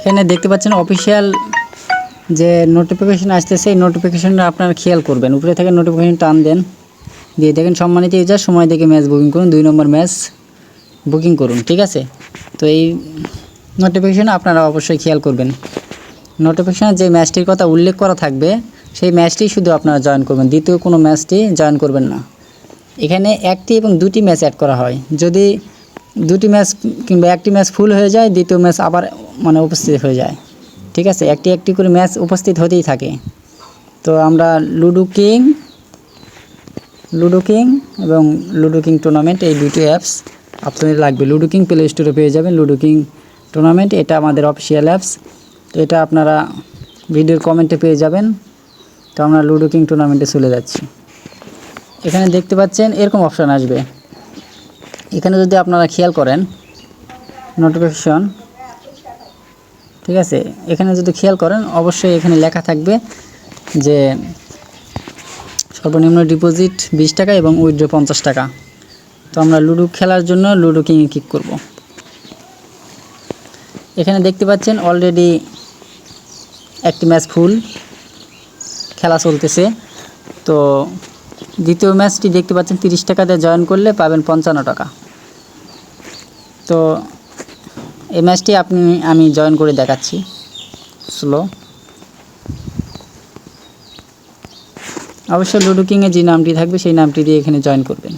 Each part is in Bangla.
এখানে দেখতে পাচ্ছেন অফিসিয়াল যে নোটিফিকেশন আসতেছে এই নোটিফিকেশনটা আপনারা খেয়াল করবেন। উপরে থেকে নোটিফিকেশন টান দেন। দিয়ে দেখেন সম্মানিত ইউজার সময় দেখে ম্যাচ বুকিং করুন। দুই নম্বর ম্যাচ বুকিং করুন, ঠিক আছে? তো এই নোটিফিকেশন আপনারা অবশ্যই খেয়াল করবেন। নোটিফিকেশনে যে ম্যাচটির কথা উল্লেখ করা থাকবে, সেই ম্যাচটি শুধু আপনারা জয়েন করবেন। দ্বিতীয় কোনো ম্যাচটি জয়েন করবেন না। এখানে একটি এবং দুটি ম্যাচ অ্যাড করা হয়। যদি দুটি ম্যাচ কিংবা একটি ম্যাচ ফুল হয়ে যায়, দ্বিতীয় ম্যাচ আবার মানে উপস্থিত হয়ে যায়। ঠিক আছে? একটি একটি করে ম্যাচ উপস্থিত হতেই থাকে। তো আমরা লুডো কিং লুডো কিং এবং লুডো কিং টুর্নামেন্ট এই দুটি অ্যাপস আপনাদের লাগবে। লুডো কিং প্লে স্টোরে পেয়ে যাবেন লুডো কিং টুর্নামেন্ট এটা আমাদের অফিসিয়াল অ্যাপস তো এটা আপনারা ভিডিওর কমেন্টে পেয়ে যাবেন। তো আমরা লুডো কিং টুর্নামেন্টে চলে যাচ্ছি। এখানে দেখতে পাচ্ছেন, এরকম অপশান আসবে। এখানে যদি আপনারা খেয়াল করেন নোটিফিকেশন ঠিক আছে? এখানে যদি খেয়াল করেন, অবশ্যই এখানে লেখা থাকবে যে সর্বনিম্ন ডিপোজিট বিশ টাকা এবং উইথড্র পঞ্চাশ টাকা। তো আমরা লুডো খেলার জন্য লুডো কিংয়ে ক্লিক করব। এখানে দেখতে পাচ্ছেন অলরেডি একটি ম্যাচ ফুল খেলা চলতেছে। তো দ্বিতীয় ম্যাচটি দেখতে পাচ্ছেন তিরিশ টাকা দিয়ে জয়েন করলে পাবেন পঞ্চান্ন টাকা। তো এই ম্যাচটি আপনি, আমি জয়েন করে দেখাচ্ছি। স্লো অবশ্যই লুডো কিংয়ে যে নামটি থাকবে, সেই নামটি দিয়ে এখানে জয়েন করবেন।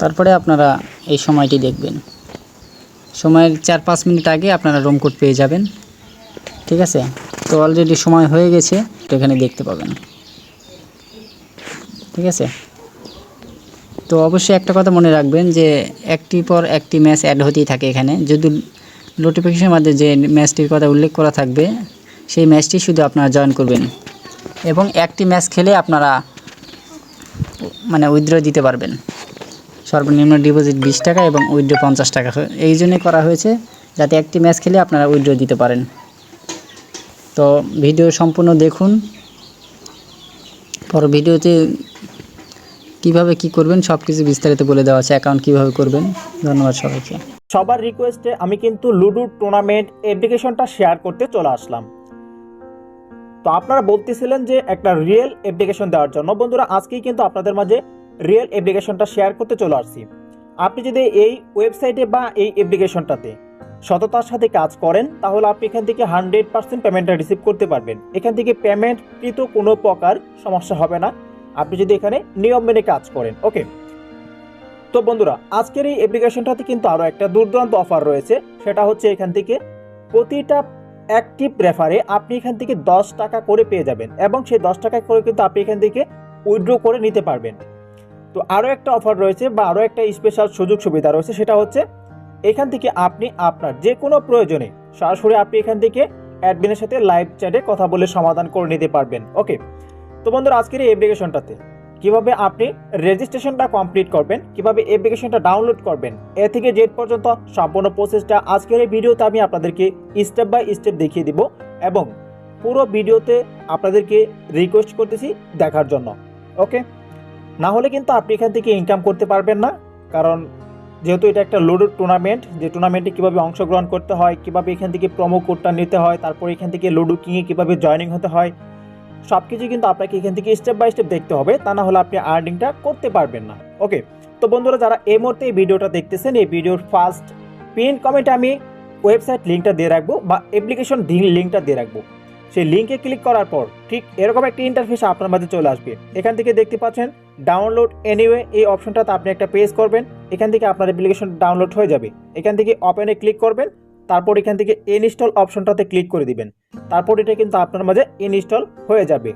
তারপরে আপনারা এই সময়টি দেখবেন। সময়ের চার পাঁচ মিনিট আগে আপনারা রুম কোড পেয়ে যাবেন। ঠিক আছে? তো অলরেডি সময় হয়ে গেছে, তো এখানে দেখতে পাবেন। ঠিক আছে? তো অবশ্যই একটা কথা মনে রাখবেন যে, একটি পর একটি ম্যাচ অ্যাড হতেই থাকে এখানে। যদি নোটিফিকেশনের মধ্যে যে ম্যাচটির কথা উল্লেখ করা থাকবে, সেই ম্যাচটি শুধু আপনারা জয়েন করবেন। এবং একটি ম্যাচ খেলে আপনারা মানে উইথড্র দিতে পারবেন। সর্বনিম্ন ডিপোজিট বিশ টাকা এবং উইথড্র পঞ্চাশ টাকা। এই জন্যই করা হয়েছে, যাতে একটি ম্যাচ খেলে আপনারা উইথড্র দিতে পারেন। তো ভিডিও সম্পূর্ণ দেখুন। পর ভিডিওতে কীভাবে কি করবেন সব কিছু বিস্তারিত বলে দেওয়া আছে অ্যাকাউন্ট কীভাবে করবেন। ধন্যবাদ সবাইকে। সবার রিকোয়েস্টে আমি কিন্তু লুডো টুর্নামেন্ট অ্যাপ্লিকেশনটা শেয়ার করতে চলে আসলাম। তো আপনারা বলতেছিলেন যে একটা রিয়েল অ্যাপ্লিকেশন দেওয়ার জন্য। বন্ধুরা, আজকেই কিন্তু আপনাদের মাঝে রিয়েল অ্যাপ্লিকেশনটা শেয়ার করতে চলে আসছি। আপনি যদি এই ওয়েবসাইটে বা এই অ্যাপ্লিকেশনটাতে সততার সাথে কাজ করেন, তাহলে আপনি এখান থেকে হান্ড্রেড পার্সেন্ট পেমেন্টটা রিসিভ করতে পারবেন। এখান থেকে পেমেন্ট কিন্তু কোনো প্রকার সমস্যা হবে না। আপনি যদি এখানে নিয়ম মেনে কাজ করেন ওকে তো বন্ধুরা, আজকের এই অ্যাপ্লিকেশনটাতে কিন্তু আরও একটা দুর্দান্ত অফার রয়েছে। সেটা হচ্ছে এখান থেকে প্রতিটা অ্যাক্টিভ রেফারে আপনি এখান থেকে দশ টাকা করে পেয়ে যাবেন এবং সেই দশ টাকা করে কিন্তু আপনি এখান থেকে উইথড্র করে নিতে পারবেন। তো আরও একটা অফার রয়েছে বা আরও একটা স্পেশাল সুযোগ সুবিধা রয়েছে, সেটা হচ্ছে এখান থেকে আপনি আপনার যে কোনো প্রয়োজনে সরাসরি আপনি এখান থেকে অ্যাডমিনের সাথে লাইভ চ্যাটে কথা বলে সমাধান করে নিতে পারবেন। ওকে? তো বন্ধুরা, আজকের এই অ্যাপ্লিকেশনটাতে কীভাবে আপনি রেজিস্ট্রেশনটা কমপ্লিট করবেন, কীভাবে অ্যাপ্লিকেশনটা ডাউনলোড করবেন, এ থেকে জেড পর্যন্ত সম্পূর্ণ প্রসেসটা আজকের এই ভিডিওতে আমি আপনাদেরকে স্টেপ বাই স্টেপ দেখিয়ে দিব এবং পুরো ভিডিওতে আপনাদেরকে রিকোয়েস্ট করতেছি দেখার জন্য। ওকে? না হলে কিন্তু আপনি এখান থেকে ইনকাম করতে পারবেন না, কারণ যেহেতু এটা একটা লুডো টুর্নামেন্ট যে টুর্নামেন্টে কীভাবে অংশগ্রহণ করতে হয়, কীভাবে এখান থেকে প্রোমো কোডটা নিতে হয়, তারপর এখান থেকে লুডো কিংয়ে কীভাবে জয়নিং হতে হয় সব কিছু কিন্তু আপনাকে এখান থেকে স্টেপ বাই স্টেপ দেখতে হবে, তা না হলে আপনি আর্নিংটা করতে পারবেন না। ওকে তো বন্ধুরা যারা এই মুহূর্তে এই ভিডিওটা দেখতেছেন, এই ভিডিওর ফার্স্ট পিন কমেন্টে আমি ওয়েবসাইট লিঙ্কটা দিয়ে রাখব বা অ্যাপ্লিকেশন লিঙ্কটা দিয়ে রাখব। সেই লিঙ্কে ক্লিক করার পর ঠিক এরকম একটা ইন্টারফেস আপনার মাঝে চলে আসবে। এখান থেকে দেখতে পাচ্ছেন ডাউনলোড এনিওয়ে এই অপশনটাতে আপনি একটা পেজ করবেন, এখান থেকে আপনার অ্যাপ্লিকেশন ডাউনলোড হয়ে যাবে। এখান থেকে ওপেনে ক্লিক করবেন, তারপর এখান থেকে ইনস্টল অপশনটাতে ক্লিক করে দিবেন। তারপর এটা কিন্তু আপনার মাঝে ইনস্টল হয়ে যাবে।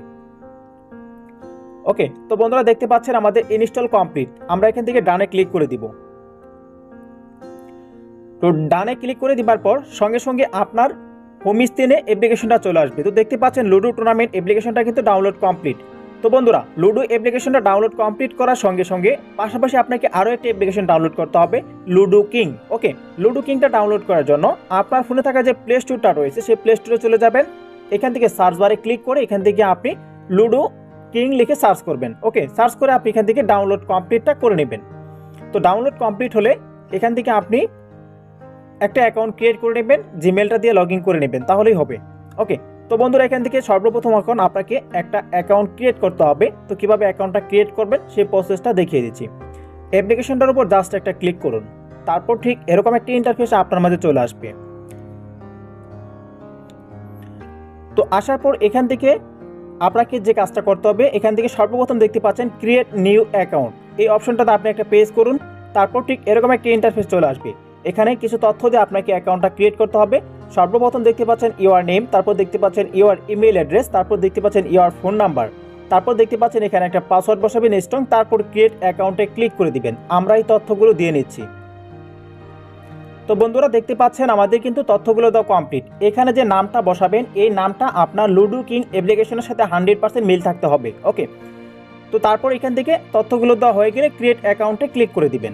ওকে তো বন্ধুরা দেখতে পাচ্ছেন আমাদের ইনস্টল কমপ্লিট আমরা এখান থেকে ডানে ক্লিক করে দিব। তো ডানে ক্লিক করে দিবার পর সঙ্গে সঙ্গে আপনার হোম স্ক্রিনে অ্যাপ্লিকেশনটা চলে আসবে। তো দেখতে পাচ্ছেন লুডো টুর্নামেন্ট অ্যাপ্লিকেশনটা কিন্তু ডাউনলোড কমপ্লিট তো বন্ধুরা লুডো অ্যাপ্লিকেশনটা ডাউনলোড কমপ্লিট করার সঙ্গে সঙ্গে পাশাপাশি আপনাকে আরও একটি অ্যাপ্লিকেশন ডাউনলোড করতে হবে লুডো কিং ওকে লুডো কিংটা ডাউনলোড করার জন্য আপনার ফোনে থাকা যে প্লে স্টোরটা রয়েছে, সেই প্লে স্টোরে চলে যাবেন। এখান থেকে সার্চ বারে ক্লিক করে এখান থেকে আপনি লুডো কিং লিখে সার্চ করবেন ওকে সার্চ করে আপনি এখান থেকে ডাউনলোড কমপ্লিটটা করে নেবেন। তো ডাউনলোড কমপ্লিট হলে এখান থেকে আপনি একটা অ্যাকাউন্ট ক্রিয়েট করে নেবেন জিমেলটা দিয়ে লগ করে নেবেন, তাহলেই হবে ওকে তো বন্ধুরা, এখান থেকে সর্বপ্রথম এখন আপনাকে একটা অ্যাকাউন্ট ক্রিয়েট করতে হবে। তো কীভাবে অ্যাকাউন্টটা ক্রিয়েট করবেন, সেই প্রসেসটা দেখিয়ে দিচ্ছি। অ্যাপ্লিকেশনটার উপর জাস্ট একটা ক্লিক করুন। তারপর ঠিক এরকম একটি ইন্টারফেস আপনার মাঝে চলে আসবে। তো আসার পর এখান থেকে আপনাকে যে কাজটা করতে হবে, এখান থেকে সর্বপ্রথম দেখতে পাচ্ছেন ক্রিয়েট নিউ অ্যাকাউন্ট এই অপশনটাতে আপনি একটা পেজ করুন। তারপর ঠিক এরকম একটা ইন্টারফেস চলে আসবে। এখানে কিছু তথ্য দিয়ে আপনাকে অ্যাকাউন্টটা ক্রিয়েট করতে হবে। সর্বপ্রথম দেখতে পাচ্ছেন ইউর নেম তারপর দেখতে পাচ্ছেন ইউর ইমেল অ্যাড্রেস তারপর দেখতে পাচ্ছেন ইউর ফোন নাম্বার তারপর দেখতে পাচ্ছেন এখানে একটা পাসওয়ার্ড বসাবেন স্ট্রং তারপর ক্রিয়েট অ্যাকাউন্টে ক্লিক করে দিবেন। আমরা এই তথ্যগুলো দিয়ে নিচ্ছি। তো বন্ধুরা, দেখতে পাচ্ছেন আমাদের কিন্তু তথ্যগুলো দেওয়া কমপ্লিট এখানে যে নামটা বসাবেন, এই নামটা আপনার লুডু কিং অ্যাপ্লিকেশনের সাথে হান্ড্রেড পার্সেন্ট মিল থাকতে হবে ওকে তো তারপর এখান থেকে তথ্যগুলো দেওয়া হয়ে গেলে ক্রিয়েট অ্যাকাউন্টে ক্লিক করে দিবেন।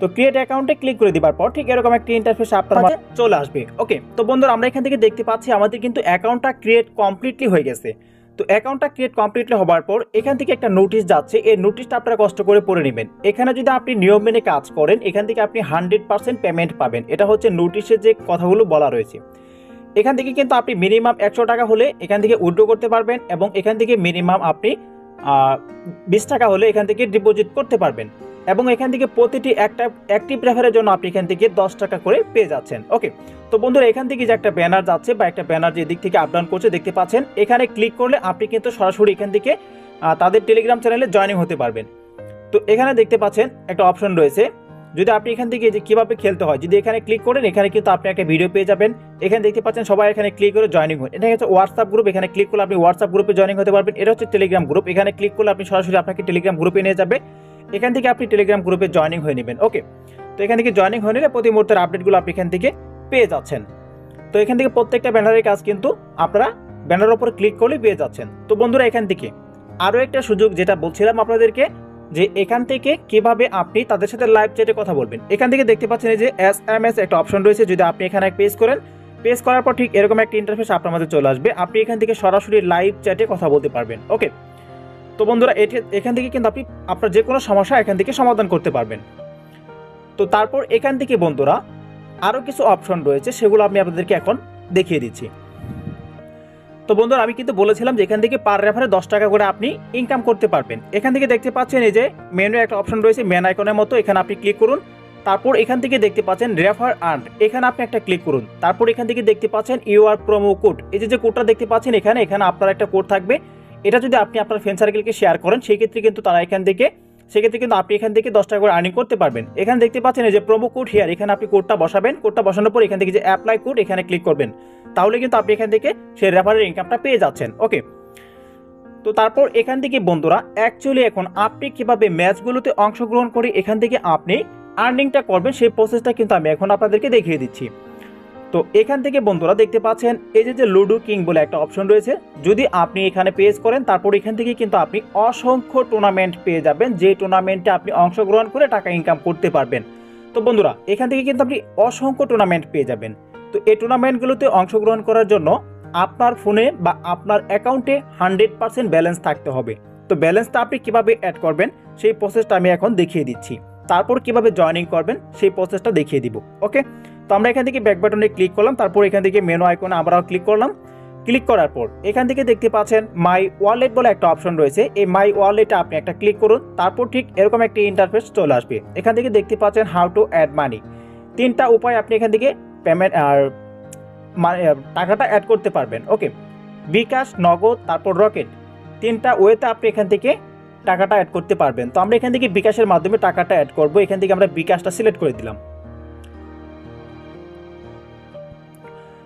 তো ক্রিয়েট অ্যাকাউন্টে ক্লিক করে দিবার পর ঠিক এরকম একটা ইন্টারফেস আপনার মাঝে চলে আসবে। ওকে তো বন্ধুরা আমরা এখান থেকে দেখতে পাচ্ছি আমাদের কিন্তু অ্যাকাউন্টটা ক্রিয়েট কমপ্লিটলি হয়ে গেছে। তো অ্যাকাউন্টটা ক্রিয়েট কমপ্লিটলি হওয়ার পর এখান থেকে একটা নোটিশ যাচ্ছে এই নোটিশটা আপনারা কষ্ট করে পড়ে নেবেন। এখানে যদি আপনি নিয়ম মেনে কাজ করেন এখান থেকে আপনি হান্ড্রেড পার্সেন্ট পেমেন্ট পাবেন। এটা হচ্ছে নোটিশে যে কথাগুলো বলা রয়েছে। এখান থেকে কিন্তু আপনি মিনিমাম একশো টাকা হলে এখান থেকে উইড্রো করতে পারবেন এবং এখান থেকে মিনিমাম আপনি বিশ টাকা হলে এখান থেকে ডিপোজিট করতে পারবেন। এবং এখান থেকে প্রতিটি একটা অ্যাক্টিভ রেফারের জন্য আপনি এখান থেকে দশ টাকা করে পেয়ে যাচ্ছেন। ওকে তো বন্ধুরা, এখান থেকে যে একটা ব্যানার যাচ্ছে বা একটা ব্যানার যে দিক থেকে আপ ডাউন করছে, দেখতে পাচ্ছেন, এখানে ক্লিক করলে আপনি কিন্তু সরাসরি এখান থেকে তাদের টেলিগ্রাম চ্যানেলে জয়েনিং হতে পারবেন। তো এখানে দেখতে পাচ্ছেন একটা অপশন রয়েছে। যদি আপনি এখান থেকে যে কীভাবে খেলতে হয়, যদি এখানে ক্লিক করেন, এখানে কিন্তু আপনি একটা ভিডিও পেয়ে যাবেন। এখানে দেখতে পাচ্ছেন সবাই এখানে ক্লিক করে জয়েনিং হন এটা হচ্ছে হোয়াটসঅ্যাপ গ্রুপ এখানে ক্লিক করলে আপনি হোয়াটসঅ্যাপ গ্রুপে জয়েনিং হতে পারবেন। এটা হচ্ছে টেলিগ্রাম গ্রুপ এখানে ক্লিক করলে আপনি সরাসরি আপনাকে টেলিগ্রাম গ্রুপে নিয়ে যাবে। এখান থেকে আপনি টেলিগ্রাম গ্রুপে জয়েনিং হয়ে নেবেন। ওকে তো এখান থেকে জয়েনিং হয়ে নিলে প্রতি মুহূর্তের আপডেটগুলো আপনি এখান থেকে পেয়ে যাচ্ছেন। তো এখান থেকে প্রত্যেকটা ব্যানারের কাজ কিন্তু আপনারা ব্যানারের ওপর ক্লিক করলে পেয়ে যাচ্ছেন। তো বন্ধুরা, এখান থেকে আরও একটা সুযোগ যেটা বলছিলাম আপনাদেরকে, যে এখান থেকে কীভাবে আপনি তাদের সাথে লাইভ চ্যাটে কথা বলবেন। এখান থেকে দেখতে পাচ্ছেন যে এস এম এস একটা অপশন রয়েছে, যদি আপনি এখানে পেজ করেন পেজ করার পর ঠিক এরকম একটা ইন্টারফেস আপনার মাঝে চলে আসবে। আপনি এখান থেকে সরাসরি লাইভ চ্যাটে কথা বলতে পারবেন। ওকে তো বন্ধুরা এখান থেকে কিন্তু আপনি আপনার যে কোনো সমস্যা এখান থেকে সমাধান করতে পারবেন। তো তারপর এখান থেকে বন্ধুরা, আরও কিছু অপশন রয়েছে, সেগুলো আমি আপনাদেরকে এখন দেখিয়ে দিচ্ছি। তো বন্ধুরা, আমি কিন্তু বলেছিলাম যে এখান থেকে পার রেফারে দশ টাকা করে আপনি ইনকাম করতে পারবেন। এখান থেকে দেখতে পাচ্ছেন এই যে মেনু একটা অপশন রয়েছে মেন আইকনের মতো, এখানে আপনি ক্লিক করুন। তারপর এখান থেকে দেখতে পাচ্ছেন রেফার আর্ন এখানে আপনি একটা ক্লিক করুন। তারপর এখান থেকে দেখতে পাচ্ছেন ইউআর প্রোমো কোড এই যে কোডটা দেখতে পাচ্ছেন এখানে এখানে আপনার একটা কোড থাকবে। এটা যদি আপনি আপনার ফ্রেন্ড সার্কেলকে শেয়ার করেন, সেই ক্ষেত্রে কিন্তু তারা এখান থেকে সেক্ষেত্রে কিন্তু আপনি এখান থেকে দশ টাকা করে আর্নিং করতে পারবেন। এখানে দেখতে পাচ্ছেন যে প্রোমো কোড হেয়ার এখানে আপনি কোডটা বসাবেন। কোডটা বসানোর পর এখান থেকে যে অ্যাপ্লাই কোড এখানে ক্লিক করবেন। তাহলে কিন্তু আপনি এখান থেকে সেই রেফারের ইনকামটা পেয়ে যাচ্ছেন। ওকে তো তারপর এখান থেকে বন্ধুরা অ্যাকচুয়ালি এখন আপনি কীভাবে ম্যাচগুলোতে অংশগ্রহণ করে এখান থেকে আপনি আর্নিংটা করবেন, সেই প্রসেসটা কিন্তু আমি এখন আপনাদেরকে দেখিয়ে দিচ্ছি। তো এখান থেকে বন্ধুরা দেখতে পাচ্ছেন, এই যে যে লুডো কিং বলে একটা অপশন রয়েছে, যদি আপনি এখানে পেজ করেন, তারপর এখান থেকে কিন্তু আপনি অসংখ্য টুর্নামেন্ট পেয়ে যাবেন, যে টুর্নামেন্টে আপনি অংশগ্রহণ করে টাকা ইনকাম করতে পারবেন। তো বন্ধুরা, এখান থেকে কিন্তু আপনি অসংখ্য টুর্নামেন্ট পেয়ে যাবেন। তো এই টুর্নামেন্টগুলোতে অংশগ্রহণ করার জন্য আপনার ফোনে বা আপনার অ্যাকাউন্টে হান্ড্রেড পার্সেন্ট ব্যালেন্স থাকতে হবে। তো ব্যালেন্সটা আপনি কীভাবে অ্যাড করবেন, সেই প্রসেসটা আমি এখন দেখিয়ে দিচ্ছি। তারপর কীভাবে জয়েনিং করবেন, সেই প্রসেসটা দেখিয়ে দিব ওকে তো আমরা এখান থেকে ব্যাক বাটনে ক্লিক করলাম, তারপর এখান থেকে মেনু আইকনে আমরাও ক্লিক করলাম। ক্লিক করার পর এখান থেকে দেখতে পাচ্ছেন মাই ওয়ালেট বলে একটা অপশন রয়েছে। এই মাই ওয়ালেটে আপনি একটা ক্লিক করুন, তারপর ঠিক এরকম একটি ইন্টারফেস চলে আসবে। এখান থেকে দেখতে পাচ্ছেন হাউ টু অ্যাড মানি তিনটা উপায় আপনি এখান থেকে পেমেন্ট আর টাকাটা অ্যাড করতে পারবেন। ওকে বিকাশ, নগদ, তারপর রকেট তিনটা ওয়েতে আপনি এখান থেকে টাকাটা অ্যাড করতে পারবেন। তো আমরা এখান থেকে বিকাশের মাধ্যমে টাকাটা অ্যাড করব। এখান থেকে আমরা বিকাশটা সিলেক্ট করে দিলাম।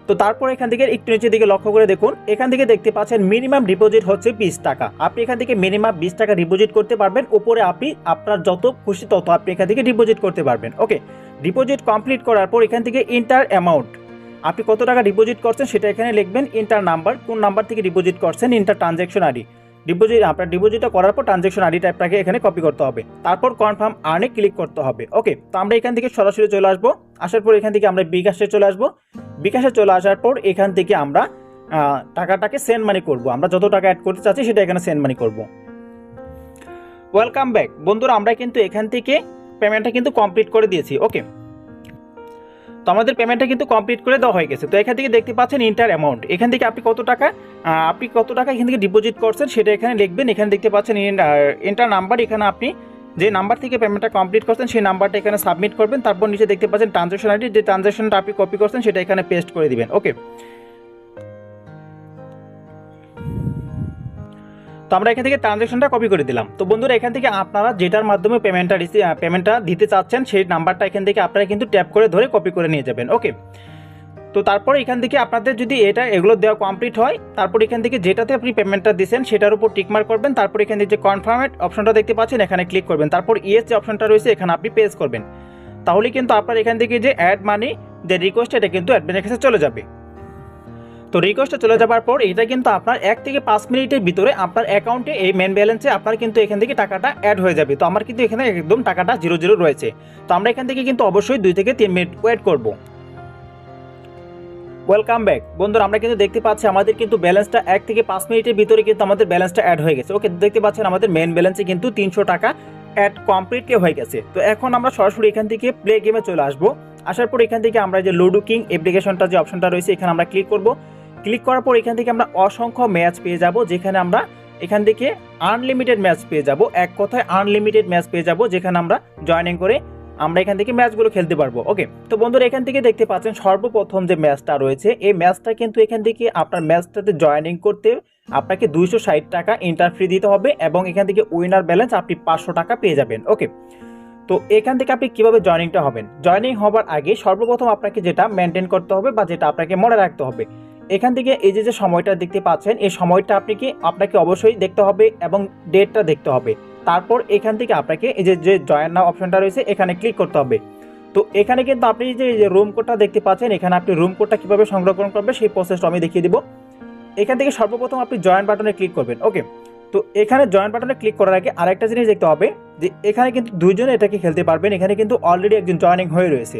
তো তারপর এখান থেকে একটু নিচের দিকে লক্ষ্য করে দেখুন, এখান থেকে দেখতে পাচ্ছেন মিনিমাম ডিপোজিট হচ্ছে বিশ টাকা। আপনি এখান থেকে মিনিমাম বিশ টাকা ডিপোজিট করতে পারবেন, উপরে আপনি, আপনার যত খুশি তত আপনি এখান থেকে ডিপোজিট করতে পারবেন। ওকে ডিপোজিট কমপ্লিট করার পর এখান থেকে ইন্টার অ্যামাউন্ট আপনি কত টাকা ডিপোজিট করছেন সেটা এখানে লিখবেন ইন্টার নাম্বার কোন নাম্বার থেকে ডিপোজিট করছেন ইন্টার ট্রানজ্যাকশন আইডি ডিপোজিট আপনার ডিপোজিটটা করার পর ট্রানজ্যাকশন আইডিটা আপনাকে এখানে কপি করতে হবে। তারপর কনফার্ম আর্নে ক্লিক করতে হবে। ওকে তো আমরা এখান থেকে সরাসরি চলে আসব। আসার পর এখান থেকে আমরা বিকাশে চলে আসব। বিকাশে চলে আসার পর এখান থেকে আমরা টাকাটাকে সেন্ড মানি করব। আমরা যত টাকা অ্যাড করতে চাচ্ছি সেটা এখানে সেন্ড মানি করব। ওয়েলকাম ব্যাক বন্ধুরা, আমরা কিন্তু এখান থেকে পেমেন্টটা কিন্তু কমপ্লিট করে দিয়েছি। ওকে তো আমাদের পেমেন্টটা কিন্তু কমপ্লিট করে দেওয়া হয়ে গেছে। তো এখান থেকে দেখতে পাচ্ছেন ইন্টার অ্যামাউন্ট এখান থেকে আপনি কত টাকা আপনি কত টাকা এখান থেকে ডিপোজিট করছেন সেটা এখানে লিখবেন। এখানে দেখতে পাচ্ছেন ইন্টার নাম্বার এখানে আপনি যে নাম্বার থেকে পেমেন্টটা কমপ্লিট করছেন সেই নাম্বারটা এখানে সাবমিট করবেন। তারপর নিচে দেখতে পাচ্ছেন ট্রানজাকশন আইডি যে ট্রানজাকশনটা আপনি কপি করছেন সেটা এখানে পেস্ট করে দিবেন। ওকে তো আমরা এখান থেকে ট্রানজাকশনটা কপি করে দিলাম। তো বন্ধুরা, এখান থেকে আপনারা যেটার মাধ্যমে পেমেন্টটা পেমেন্টটা দিতে চাচ্ছেন, সেই নাম্বারটা এখান থেকে আপনারা কিন্তু ট্যাপ করে ধরে কপি করে নিয়ে যাবেন ওকে তো তারপর এখান থেকে আপনাদের যদি এটা এগুলো দেওয়া কমপ্লিট হয়, তারপর এখান থেকে যেটাতে আপনি পেমেন্টটা দিচ্ছেন সেটার উপর টিকমার্ক করবেন, তারপর এখান থেকে যে কনফার্মেট অপশনটা দেখতে পাচ্ছেন, এখানে ক্লিক করবেন। তারপর ইএস যে অপশনটা রয়েছে, এখানে আপনি পেজ করবেন। তাহলে কিন্তু আপনার এখান থেকে যে অ্যাড মানি যে রিকোয়েস্ট এটা কিন্তু অ্যাডমিনের কাছে চলে যাবে। তো রিকোয়েস্টে চলে যাবার পর এটা কিন্তু আপনার এক থেকে পাঁচ মিনিটের ভিতরে আপনার অ্যাকাউন্টে এই মেন ব্যালেন্সে আপনার কিন্তু এখান থেকে টাকাটা অ্যাড হয়ে যাবে। তো আমার কিন্তু এখানে একদম টাকাটা জিরো জিরো রয়েছে। তো আমরা এখান থেকে কিন্তু অবশ্যই দুই থেকে তিন মিনিট ওয়েট করব। ওয়েলকাম ব্যাক বন্ধুরা, আমরা কিন্তু দেখতে পাচ্ছি আমাদের কিন্তু ব্যালেন্সটা এক থেকে পাঁচ মিনিটের ভিতরে কিন্তু আমাদের ব্যালেন্সটা অ্যাড হয়ে গেছে। ওকে, দেখতে পাচ্ছেন আমাদের মেন ব্যালেন্সে কিন্তু তিনশো টাকা অ্যাড কমপ্লিটলি হয়ে গেছে। তো এখন আমরা সরাসরি এখান থেকে প্লে গেমে চলে আসব। আসার পর এখান থেকে আমরা যে লুডো কিং অ্যাপ্লিকেশনটা যে অপশনটা রয়েছে, এখানে আমরা ক্লিক করব। ক্লিক করার পর এখান থেকে আমরা অসংখ্য ম্যাচ পেয়ে যাব, যেখানে আমরা এখান থেকে আনলিমিটেড ম্যাচ পেয়ে যাব। এক কথায় আনলিমিটেড ম্যাচ পেয়ে যাব, যেখানে আমরা জয়েনিং করে আমরা এখান থেকে ম্যাচগুলো খেলতে পারব। ওকে, তো বন্ধুরা এখান থেকে দেখতে পাচ্ছেন সর্বপ্রথম যে ম্যাচটা রয়েছে, এই ম্যাচটা কিন্তু এখান থেকে আপনার ম্যাচটাতে জয়েনিং করতে আপনাকে দুইশো ষাট টাকা ইন্টার ফ্রি দিতে হবে এবং এখান থেকে উইনার ব্যালেন্স আপনি পাঁচশো টাকা পেয়ে যাবেন। ওকে, তো এখান থেকে আপনি কীভাবে জয়েনিংটা হবেন? জয়েনিং হবার আগে সর্বপ্রথম আপনাকে যেটা মেনটেন করতে হবে বা যেটা আপনাকে মনে রাখতে হবে এখান থেকে এই যে যে সময়টা দেখতে পাচ্ছেন, এই সময়টা আপনি কি, আপনাকে অবশ্যই দেখতে হবে এবং ডেটটা দেখতে হবে। তারপর এখান থেকে আপনাকে এই যে যে জয়েন নাও অপশনটা রয়েছে, এখানে ক্লিক করতে হবে। তো এখানে কিন্তু আপনি যে, এই যে রুম কোডটা দেখতে পাচ্ছেন, এখানে আপনি রুম কোডটা কীভাবে সংরক্ষণ করবে সেই প্রসেসটা আমি দেখিয়ে দিব। এখান থেকে সর্বপ্রথম আপনি জয়েন বাটনে ক্লিক করবেন ওকে তো এখানে জয়েন বাটনে ক্লিক করার আগে আরেকটা জিনিস দেখতে হবে, যে এখানে কিন্তু দুইজন এটাকে খেলতে পারবেন। এখানে কিন্তু অলরেডি একজন জয়েনিং হয়ে রয়েছে।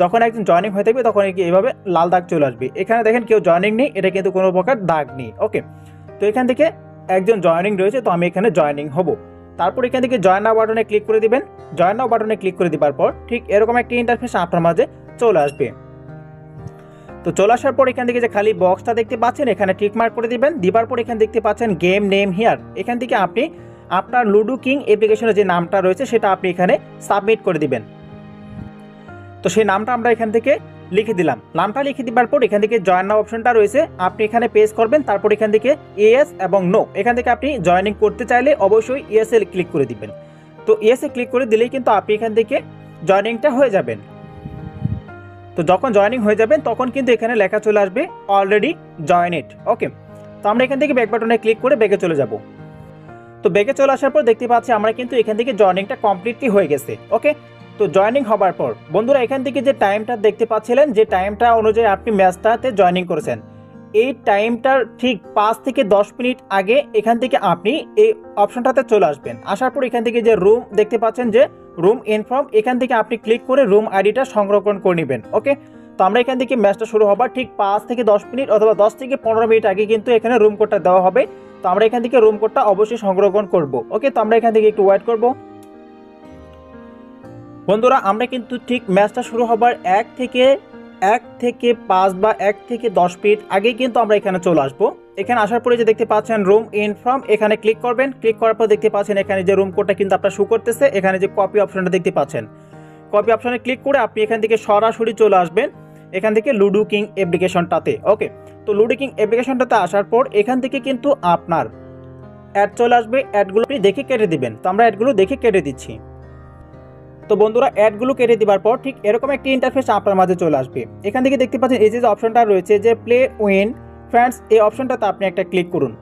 যখন একজন জয়েনিং হয়ে থাকবে, তখন কি এভাবে লাল দাগ চলে আসবে। এখানে দেখেন কেউ জয়েনিং নেই, এটা কিন্তু কোনো প্রকার দাগ নেই ওকে তো এখান থেকে একজন জয়েনিং রয়েছে, তো আমি এখানে জয়েনিং হব। তারপর এখান থেকে জয়েন নাও বাটনে ক্লিক করে দিবেন। জয়েন নাও বাটনে ক্লিক করে দেওয়ার পর, ঠিক এরকম একটা ইন্টারফেস আপনার মাঝে চলে আসবে। তো চলে আসার পর এখান থেকে যে খালি বক্সটা দেখতে পাচ্ছেন, এখানে টিক মার্ক করে দিবেন। দিবার পর এখানে দেখতে পাচ্ছেন গেম নেম হিয়ার এখান থেকে আপনি আপনার লুডু কিং অ্যাপ্লিকেশনের যে নামটা রয়েছে, সেটা আপনি এখানে সাবমিট করে দিবেন। তো সেই নামটা আমরা এখান থেকে লিখে দিলাম। নামটা লিখে দেওয়ার পর এখান থেকে জয়েন নাও অপশনটা রয়েছে। আপনি এখানে পেজ করবেন, তারপর এখান থেকে ইএস এবং নো এখান থেকে আপনি জয়েনিং করতে চাইলে অবশ্যই ইএস এ ক্লিক করে দিবেন। তো ইএস এ ক্লিক করে দিলেই কিন্তু আপনি এখান থেকে জয়েনিংটা হয়ে যাবেন। তো যখন জয়েনিং হয়ে যাবেন, তখন কিন্তু এখানে লেখা চলে আসবে অলরেডি জয়েন ইট ওকে তো আমরা এখান থেকে ব্যাক বাটনে ক্লিক করে ব্যাগে চলে যাব। তো ব্যাগে চলে আসার পর দেখতে পাচ্ছি আমরা কিন্তু এখান থেকে জয়েনিংটা কমপ্লিটলি হয়ে গেছে ওকে তো জয়েনিং হবার পর, বন্ধুরা এখান থেকে যে টাইমটা দেখতে পাচ্ছিলেন, যে টাইমটা অনুযায়ী আপনি ম্যাচটাতে জয়েনিং করেছেন, এই টাইমটার ঠিক পাঁচ থেকে দশ মিনিট আগে এখান থেকে আপনি এই অপশনটাতে চলে আসবেন। আসার পর এখান থেকে যে রুম দেখতে পাচ্ছেন যে রুম ইনফর্ম এখান থেকে আপনি ক্লিক করে রুম আইডিটা সংরক্ষণ করে নেবেন ওকে তো আমরা এখান থেকে ম্যাচটা শুরু হবার ঠিক পাঁচ থেকে দশ মিনিট অথবা দশ থেকে পনেরো মিনিট আগে কিন্তু এখানে রুম কোডটা দেওয়া হবে। তো আমরা এখান থেকে রুম কোডটা অবশ্যই সংরক্ষণ করব ওকে তো আমরা এখান থেকে একটু ওয়েট করব। বন্ধুরা, আমরা কিন্তু ঠিক ম্যাচটা শুরু হবার এক থেকে এক থেকে পাঁচ বা এক থেকে দশ মিনিট আগেই কিন্তু আমরা এখানে চলে আসব। এখানে আসার পরে যে দেখতে পাচ্ছেন রুম ইনফর্ম এখানে ক্লিক করবেন। ক্লিক করার পর দেখতে পাচ্ছেন এখানে যে রুম কোডটা কিন্তু আপনার শু করতেছে, এখানে যে কপি অপশনটা দেখতে পাচ্ছেন। কপি অপশনে ক্লিক করে আপনি এখান থেকে সরাসরি চলে আসবেন, এখান থেকে লুডু কিং অ্যাপ্লিকেশনটাতে ওকে তো লুডু কিং অ্যাপ্লিকেশনটাতে আসার পর এখান থেকে কিন্তু আপনার অ্যাড চলে আসবে অ্যাডগুলো আপনি দেখে কেটে দিবেন। তো আমরা অ্যাডগুলো দেখে কেটে দিচ্ছি। তো বন্ধুরা অ্যাডগুলো কেটে দেওয়ার পর ঠিক এরকম একটি ইন্টারফেস আপনার মাঝে চলে আসবে। এখান থেকে দেখতে পাচ্ছেন এই যে অপশনটা রয়েছে যে প্লে উইন ফ্রেন্ডস এই অপশনটাতে আপনি একটা ক্লিক করুন।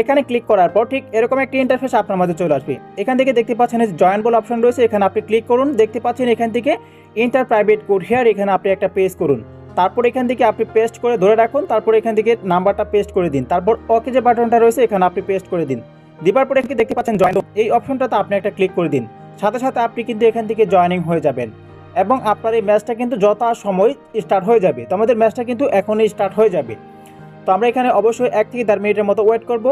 এখানে ক্লিক করার পর ঠিক এরকম একটি ইন্টারফেস আপনার মাঝে চলে আসবে। এখান থেকে দেখতে পাচ্ছেন জয়েন বল অপশন রয়েছে, এখানে আপনি ক্লিক করুন। দেখতে পাচ্ছেন এখান থেকে ইন্টার প্রাইভেট কোড হেয়ার এখানে আপনি একটা পেজ করুন। তারপর এখান থেকে আপনি পেস্ট করে ধরে রাখুন, তারপর এখান থেকে নাম্বারটা পেস্ট করে দিন। তারপর ওকে যে বাটনটা রয়েছে, এখানে আপনি পেস্ট করে দিন। দিবার পরে দেখতে পাচ্ছেন জয়েন এই অপশনটাতে আপনি একটা ক্লিক করে দিন। সাথে সাথে আপনি কিন্তু এখান থেকে জয়েনিং হয়ে যাবেন। এবং আপনার এই ম্যাচটা কিন্তু যথা সময় স্টার্ট হয়ে যাবে। তো আমাদের ম্যাচটা কিন্তু এখনই স্টার্ট হয়ে যাবে। তো আমরা এখানে অবশ্যই এক থেকে দেড় মিনিটের মতো ওয়েট করব।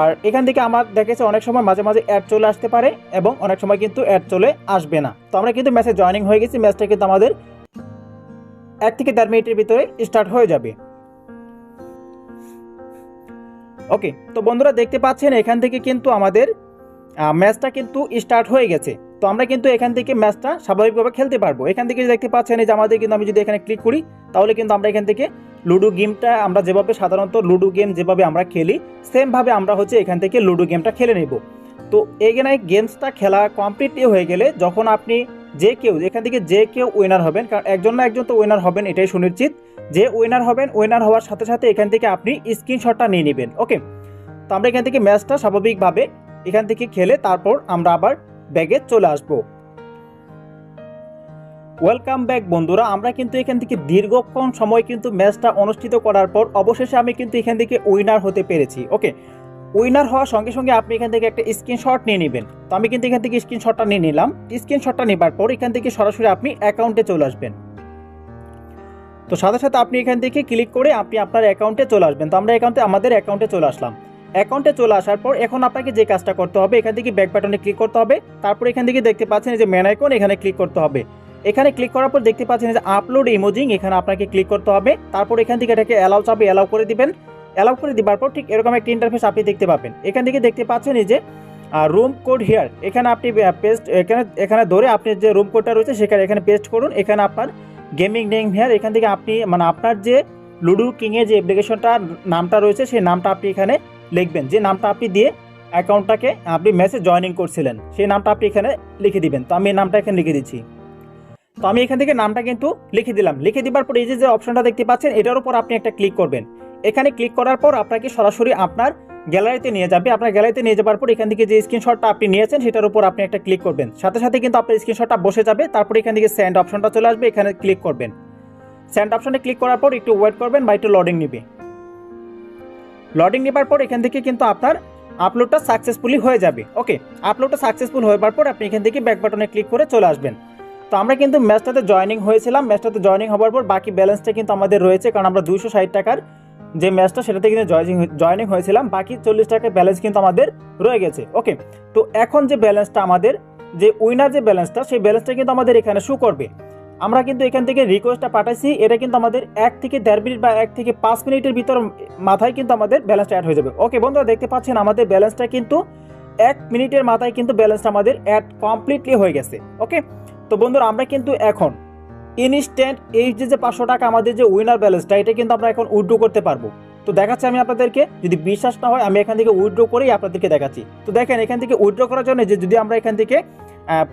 আর এখান থেকে আমার দেখেছে অনেক সময় মাঝে মাঝে অ্যাড চলে আসতে পারে এবং অনেক সময় কিন্তু অ্যাড চলে আসবে না। তো আমরা কিন্তু ম্যাচে জয়েনিং হয়ে গেছি। ম্যাচটা কিন্তু আমাদের এক থেকে দেড় মিনিটের ভিতরে স্টার্ট হয়ে যাবে। ওকে তো বন্ধুরা দেখতে পাচ্ছেন এখান থেকে কিন্তু আমাদের ম্যাচটা কিন্তু স্টার্ট হয়ে গেছে। তো আমরা কিন্তু এখান থেকে ম্যাচটা স্বাভাবিকভাবে খেলতে পারব। এখান থেকে দেখতে পাচ্ছেন যে আমাদের কিন্তু আমি যদি এখানে ক্লিক করি, তাহলে কিন্তু আমরা এখান থেকে লুডো গেমটা আমরা যেভাবে সাধারণত লুডো গেম যেভাবে আমরা খেলি, সেমভাবে আমরা হচ্ছে এখান থেকে লুডো গেমটা খেলে নেব। তো এখানে গেমসটা খেলা কমপ্লিটলি হয়ে গেলে যখন আপনি যে কেউ, এখান থেকে যে কেউ উইনার হবেন, কারণ একজন না একজন তো উইনার হবেন, এটাই সুনিশ্চিত। যে উইনার হবেন উইনার হওয়ার সাথে সাথে এখান থেকে আপনি স্ক্রিনশটটা নিয়ে নেবেন ওকে তো আমরা এখান থেকে ম্যাচটা স্বাভাবিকভাবে এখান থেকে খেলে তারপর আমরা আবার ব্যাগে চলে আসব। ওয়েলকাম ব্যাক বন্ধুরা। আমরা কিন্তু এখান থেকে দীর্ঘক্ষণ সময় কিন্তু ম্যাচটা অনুষ্ঠিত করার পর অবশেষে আমি কিন্তু এখান থেকে উইনার হতে পেরেছি, ওকে? উইনার হওয়ার সঙ্গে সঙ্গে আপনি এখান থেকে একটা স্ক্রিনশট নিয়ে নেবেন। তো আমি কিন্তু এখান থেকে স্ক্রিনশটটা নিয়ে নিলাম। স্ক্রিনশটটা নেবার পর এখান থেকে সরাসরি আপনি অ্যাকাউন্টে চলে আসবেন। তো সাথে সাথে আপনি এখান থেকে ক্লিক করে আপনি আপনার অ্যাকাউন্টে চলে আসবেন। তো আমরা অ্যাকাউন্টে, আমাদের অ্যাকাউন্টে চলে আসলাম। অ্যাকাউন্টে চলে আসার পর এখন আপনাকে যে কাজটা করতে হবে, এখান থেকে ব্যাক বাটনে ক্লিক করতে হবে। তারপর এখান থেকে দেখতে পাচ্ছেন যে ম্যান আইকন এখানে ক্লিক করতে হবে। এখানে ক্লিক করার পর দেখতে পাচ্ছেন যে আপলোড ইমোজিং এখানে আপনাকে ক্লিক করতে হবে। তারপর এখান থেকে এটাকে অ্যালাউ চাপে অ্যালাউ করে দিবেন। অ্যালাউ করে দিবার পর ঠিক এরকম একটা ইন্টারফেস আপনি দেখতে পাবেন। এখান থেকে দেখতে পাচ্ছেন যে রুম কোড হিয়ার এখানে আপনি পেস্ট এখানে এখানে ধরে আপনি যে রুম কোডটা রয়েছে সেখানে এখানে পেস্ট করুন। এখানে আপনার গেমিং নেম হিয়ার এখান থেকে আপনি মানে আপনার যে লুডু কিংয়ে যে অ্যাপ্লিকেশনটা নামটা রয়েছে সেই নামটা আপনি এখানে লিখবেন। যে নামটা আপনি দিয়ে অ্যাকাউন্টটাকে আপনি মেসেজ জয়েনিং করছিলেন, সেই নামটা আপনি এখানে লিখে দিবেন। তো আমি এই নামটা এখানে লিখে দিচ্ছি। তো আমি এখান থেকে নামটা কিন্তু লিখে দিলাম। লিখে দিবার পর এই যে যে অপশনটা দেখতে পাচ্ছেন, এটার উপর আপনি একটা ক্লিক করবেন। এখানে ক্লিক করার পর আপনাকে সরাসরি আপনার গ্যালারিতে নিয়ে যাবে। আপনার গ্যালারিতে নিয়ে যাবার পর এখান থেকে যে স্ক্রিনশটটা আপনি নিয়েছেন, সেটার উপর আপনি একটা ক্লিক করবেন। সাথে সাথে কিন্তু আপনার স্ক্রিনশটটা বসে যাবে। তারপর এখান থেকে স্যান্ড অপশনটা চলে আসবে। এখানে ক্লিক করবেন। স্যান্ড অপশনে ক্লিক করার পর একটু ওয়েট করবেন বা একটু লোডিং নেবে। লোডিং নেবার পর এখান থেকে কিন্তু আপনার আপলোডটা সাকসেসফুলি হয়ে যাবে। ওকে আপলোডটা সাকসেসফুল হওয়ার পর আপনি এখান থেকে ব্যাক বাটনে ক্লিক করে চলে আসবেন। তো আমরা কিন্তু ম্যাচটাতে জয়েনিং হয়েছিলাম। ম্যাচটাতে জয়েনিং হওয়ার পর বাকি ব্যালেন্সটা কিন্তু আমাদের রয়েছে, কারণ আমরা দুশো ষাট টাকার যে ম্যাচটা সেটাতে কিন্তু জয়েনিং জয়েনিং হয়েছিলাম। বাকি চল্লিশ টাকার ব্যালেন্স কিন্তু আমাদের রয়ে গেছে। ওকে তো এখন যে ব্যালেন্সটা আমাদের, যে উইনার যে ব্যালেন্সটা সেই ব্যালেন্সটা কিন্তু আমাদের এখানে শু করবে। আমরা কিন্তু এখান থেকে রিকোয়েস্টটা পাঠাইছি। এটা কিন্তু আমাদের এক থেকে দেড় মিনিট বা এক থেকে পাঁচ মিনিটের ভিতর মাথায় কিন্তু আমাদের ব্যালেন্সটা অ্যাড হয়ে যাবে। ওকে বন্ধুরা, দেখতে পাচ্ছেন আমাদের ব্যালেন্সটা কিন্তু এক মিনিটের মাথায় কিন্তু ব্যালেন্সটা আমাদের অ্যাড কমপ্লিটলি হয়ে গেছে। ওকে তো বন্ধুরা, আমরা কিন্তু এখন ইনস্ট্যান্ট এই যে যে পাঁচশো টাকা আমাদের যে উইনার ব্যালেন্সটা এটা কিন্তু আমরা এখন উইড্রো করতে পারব। তো দেখাচ্ছি আমি আপনাদেরকে, যদি বিশ্বাস না হয় আমি এখান থেকে উইড্রো করেই আপনাদেরকে দেখাচ্ছি। তো দেখেন, এখান থেকে উইথড্র করার জন্য যে, যদি আমরা এখান থেকে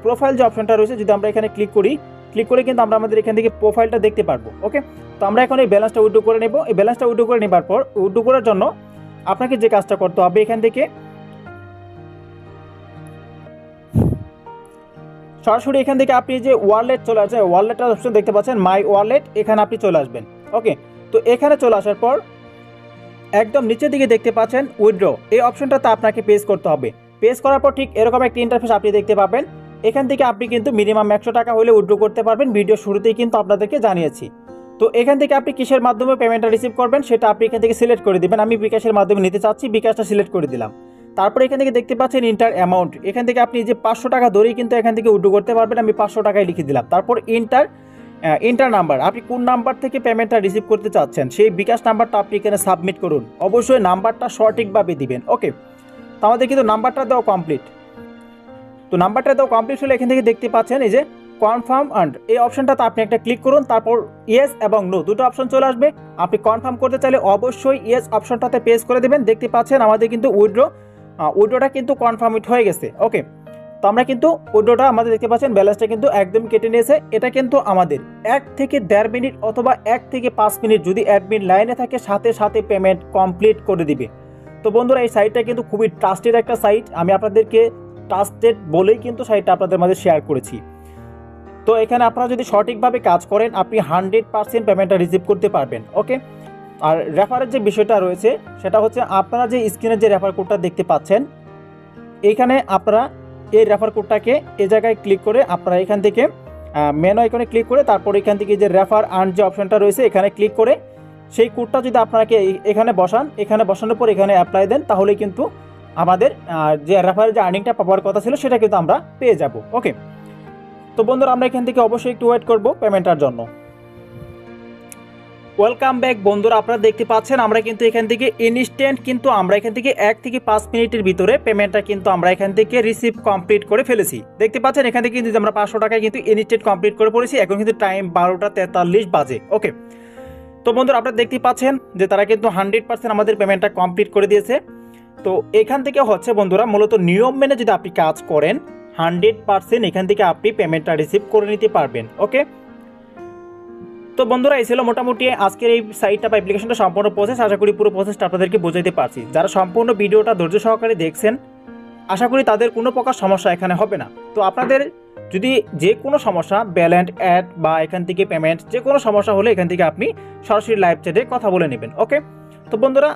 প্রোফাইল যে অপশনটা রয়েছে, যদি আমরা এখানে ক্লিক করি ক্লিক করে কিন্তু আমরা আমাদের এখান থেকে প্রোফাইলটা দেখতে পারব ওকে তো আমরা এখন এই ব্যালেন্সটা উইথড্র করে নেব। এই ব্যালেন্সটা উইথড্র করে নেবার পর উইথড্র করার জন্য আপনাকে যে কাজটা করতে হবে এখান থেকে সরাসরি এখান থেকে আপনি যে ওয়ালেট চলে আসে ওয়ালেটটা অপশন দেখতে পাচ্ছেন মাই ওয়ালেট এখানে আপনি চলে আসবেন ওকে তো এখানে চলে আসার পর একদম নিচের দিকে দেখতে পাচ্ছেন উইথড্র এই অপশনটাতে আপনাকে পেস করতে হবে। পেস করার পর ঠিক এরকম একটা ইন্টারফেস আপনি দেখতে পাবেন। এখান থেকে আপনি কিন্তু মিনিমাম একশো টাকা হলে উইথড্র করতে পারবেন। ভিডিও শুরুতেই কিন্তু আপনাদেরকে জানিয়েছি। তো এখান থেকে আপনি কিসের মাধ্যমে পেমেন্টটা রিসিভ করবেন, সেটা আপনি এখান থেকে সিলেক্ট করে দিবেন। আমি বিকাশের মাধ্যমে নিতে চাচ্ছি, বিকাশটা সিলেক্ট করে দিলাম। তারপরে এখান থেকে দেখতে পাচ্ছেন ইন্টার অ্যামাউন্ট এখান থেকে আপনি যে পাঁচশো টাকা ধরেই কিন্তু এখান থেকে উইথড্র করতে পারবেন। আমি পাঁচশো টাকায় লিখে দিলাম। তারপর ইন্টার ইন্টার নাম্বার আপনি কোন নাম্বার থেকে পেমেন্টটা রিসিভ করতে চাচ্ছেন, সেই বিকাশ নাম্বারটা আপনি এখানে সাবমিট করুন। অবশ্যই নাম্বারটা সঠিকভাবে দিবেন। ওকে তো আমাদের কিন্তু নাম্বারটা দেওয়া কমপ্লিট তো নাম্বারটা তো কমপ্লিট হলে এখান থেকে দেখতে পাচ্ছেন এই যে কনফার্ম অ্যান্ড এই অপশনটাতে আপনি একটা ক্লিক করুন, তারপর ইয়েস এবং নো দুটো অপশন চলে আসবে। আপনি কনফার্ম করতে চাইলে অবশ্যই ইয়েস অপশনটাতে পেস করে দেবেন। দেখতে পাচ্ছেন আমাদের কিন্তু উইড্রো উইড্রোটা কিন্তু কনফার্মিট হয়ে গেছে। ওকে তো আমরা কিন্তু উইড্রোটা আমাদের দেখতে পাচ্ছেন ব্যালেন্সটা কিন্তু একদম কেটে নিয়েছে। এটা কিন্তু আমাদের এক থেকে দেড় মিনিট অথবা এক থেকে পাঁচ মিনিট যদি অ্যাডমিন লাইনে থাকে, সাথে সাথে পেমেন্ট কমপ্লিট করে দিবে। তো বন্ধুরা, এই সাইটটা কিন্তু খুবই ট্রাস্টেড একটা সাইট আমি আপনাদেরকে ট্রাস্টেড বলেই কিন্তু সাইটটা আপনাদের মাঝে শেয়ার করেছি। তো এখানে আপনারা যদি সঠিকভাবে কাজ করেন, আপনি হান্ড্রেড পার্সেন্ট পেমেন্টটা রিসিভ করতে পারবেন ওকে আর রেফারের যে বিষয়টা রয়েছে, সেটা হচ্ছে আপনারা যে স্ক্রিনের যে রেফার কোডটা দেখতে পাচ্ছেন এইখানে আপনারা এই রেফার কোডটাকে এ জায়গায় ক্লিক করে আপনারা এখান থেকে মেনু আইকনে ক্লিক করে তারপর এখান থেকে যে রেফার আর্ন যে অপশনটা রয়েছে, এখানে ক্লিক করে সেই কোডটা যদি আপনাকে এখানে বসান, এখানে বসানোর পর এখানে অ্যাপ্লাই দেন তাহলে কিন্তু আমাদের যে রেফারের যে আর্নিংটা পাওয়ার কথা ছিল সেটা কিন্তু আমরা পেয়ে যাব। ওকে তো বন্ধুরা, আমরা এখান থেকে অবশ্যই একটু ওয়েট করব পেমেন্টটার জন্য। ওয়েলকাম ব্যাক বন্ধুরা, আপনারা দেখতে পাচ্ছেন আমরা কিন্তু এখান থেকে ইনস্ট্যান্ট কিন্তু আমরা এখান থেকে এক থেকে পাঁচ মিনিটের ভিতরে পেমেন্টটা কিন্তু আমরা এখান থেকে রিসিভ কমপ্লিট করে ফেলেছি। দেখতে পাচ্ছেন এখান থেকে কিন্তু আমরা পাঁচশো টাকায় কিন্তু ইনস্ট্যান্ট কমপ্লিট করে পড়েছি। এখন কিন্তু টাইম বারোটা তেতাল্লিশ বাজে। ওকে তো বন্ধুরা, আপনারা দেখতে পাচ্ছেন যে তারা কিন্তু হান্ড্রেড পার্সেন্ট আমাদের পেমেন্টটা কমপ্লিট করে দিয়েছে। তো এখান থেকে হচ্ছে বন্ধুরা, মূলত নিয়ম মেনে যদি আপনি কাজ করেন, হান্ড্রেড পার্সেন্ট এখান থেকে আপনি পেমেন্টটা রিসিভ করে নিতে পারবেন, ওকে? তো বন্ধুরা, এই ছিল মোটামুটি আজকের এই সাইটটা বা অ্যাপ্লিকেশনটা সম্পূর্ণ প্রসেস আশা করি পুরো প্রসেসটা আপনাদেরকে বোঝাইতে পারছি। যারা সম্পূর্ণ ভিডিওটা ধৈর্য সহকারে দেখছেন, আশা করি তাদের কোনো প্রকার সমস্যা এখানে হবে না। তো আপনাদের যদি যে কোনো সমস্যা ব্যালেন্ট অ্যাড বা এখান থেকে পেমেন্ট যে কোনো সমস্যা হলে এখান থেকে আপনি সরাসরি লাইভ চ্যাটে কথা বলে নেবেন, ওকে? তো বন্ধুরা